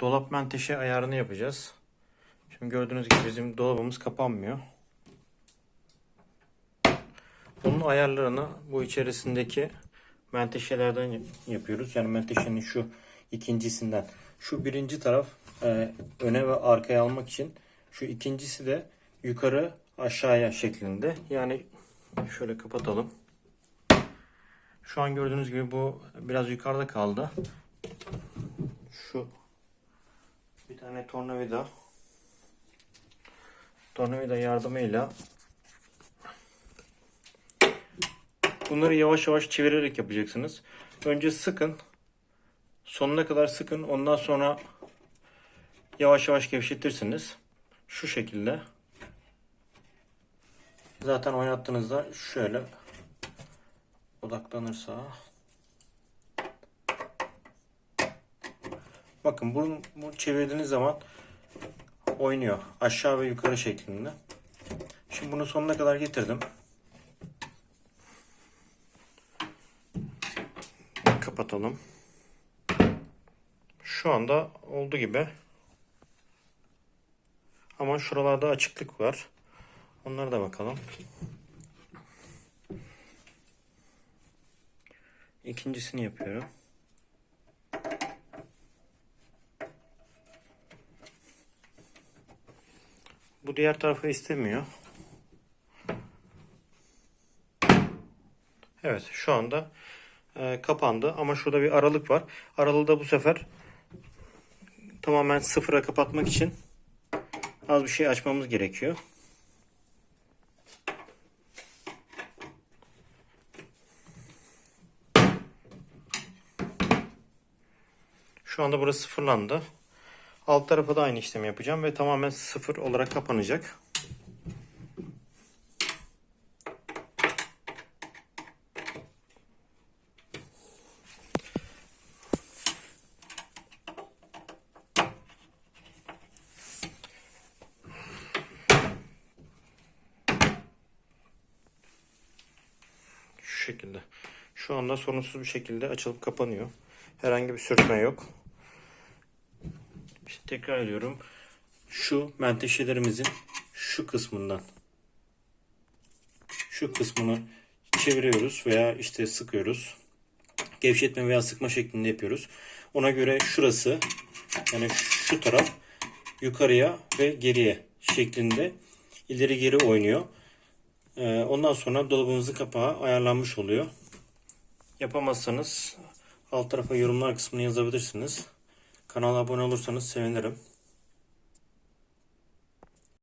dolap menteşe ayarını yapacağız. Şimdi gördüğünüz gibi bizim dolabımız kapanmıyor. Bunun ayarlarını bu içerisindeki menteşelerden yapıyoruz. Yani menteşenin şu ikincisinden. Şu birinci taraf e, öne ve arkaya almak için. Şu ikincisi de yukarı aşağıya şeklinde. Yani şöyle kapatalım. Şu an gördüğünüz gibi bu biraz yukarıda kaldı. Şu bir tane tornavida tornavida yardımıyla bunları yavaş yavaş çevirerek yapacaksınız. Önce sıkın. Sonuna kadar sıkın. Ondan sonra yavaş yavaş gevşetirsiniz. Şu şekilde. Zaten oynattığınızda şöyle odaklanırsa bakın bunu, bunu çevirdiğiniz zaman oynuyor. Aşağı ve yukarı şeklinde. Şimdi bunu sonuna kadar getirdim. Kapatalım. Şu anda oldu gibi. Ama şuralarda açıklık var. Onlara da bakalım. İkincisini yapıyorum. Bu diğer tarafı istemiyor. Evet şu anda e, kapandı ama şurada bir aralık var. Aralığı da bu sefer tamamen sıfıra kapatmak için az bir şey açmamız gerekiyor. Şu anda burası sıfırlandı. Alt tarafa da aynı işlemi yapacağım ve tamamen sıfır olarak kapanacak. Şekilde. Şu anda sorunsuz bir şekilde açılıp kapanıyor. Herhangi bir sürtme yok. İşte tekrar ediyorum. Şu menteşelerimizin şu kısmından şu kısmını çeviriyoruz veya işte sıkıyoruz. Gevşetme veya sıkma şeklinde yapıyoruz. Ona göre şurası yani şu taraf yukarıya ve geriye şeklinde ileri geri oynuyor. Ee, Ondan sonra dolabımızın kapağı ayarlanmış oluyor. Yapamazsanız alt tarafa yorumlar kısmını yazabilirsiniz. Kanala abone olursanız sevinirim.